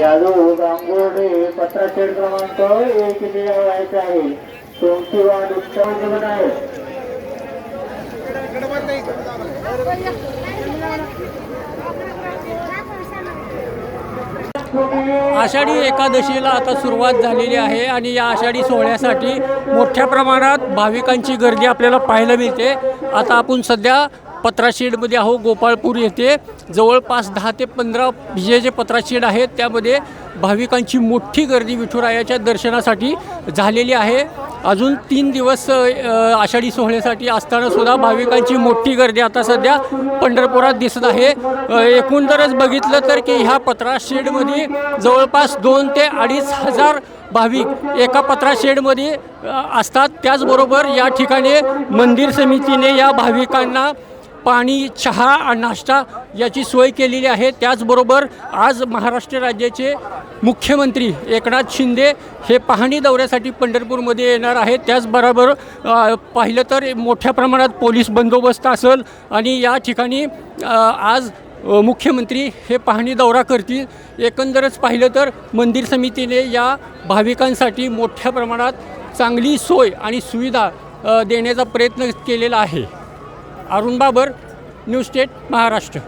यादव गांगोडे पत्राशेड क्रमांक एक व्हायचा आहे. तुमची वाट उत्तम आहे. आषाढी एकादशीला आता सुरुवात झालेली आहे आणि या आषाढी सोहळ्यासाठी मोठ्या प्रमाणात भाविकांची गर्दी आपल्याला पाहायला मिळते. आता आपण सध्या पत्राशेडमध्ये आहो गोपाळपूर येथे जवळपास दहा ते पंधरा जे जे पत्राशेड आहेत त्यामध्ये भाविकांची मोठी गर्दी विठुरायाच्या दर्शनासाठी झालेली आहे. अजून तीन दिवस आषाढी सोहळ्यासाठी असतानासुद्धा भाविकांची मोठी गर्दी आता सध्या पंढरपुरात दिसत आहे. एकूण जरच बघितलं तर की ह्या पत्रा शेडमध्ये जवळपास दोन ते अडीच हजार भाविक एका पत्रा शेडमध्ये असतात. त्याचबरोबर या ठिकाणी मंदिर समितीने या भाविकांना पाणी चहा आणि नाश्ता याची सोय केलेली आहे. त्याचबरोबर आज महाराष्ट्र राज्याचे मुख्यमंत्री एकनाथ शिंदे हे पाहणी दौऱ्यासाठी पंढरपूरमध्ये येणार आहेत. त्याचबरोबर पाहिलं तर मोठ्या प्रमाणात पोलीस बंदोबस्त असेल आणि या ठिकाणी आज मुख्यमंत्री हे पाहणी दौरा करतील. एकंदरच पाहिलं तर मंदिर समितीने या भाविकांसाठी मोठ्या प्रमाणात चांगली सोय आणि सुविधा देण्याचा प्रयत्न केलेला आहे. Arun Babar new state Maharashtra.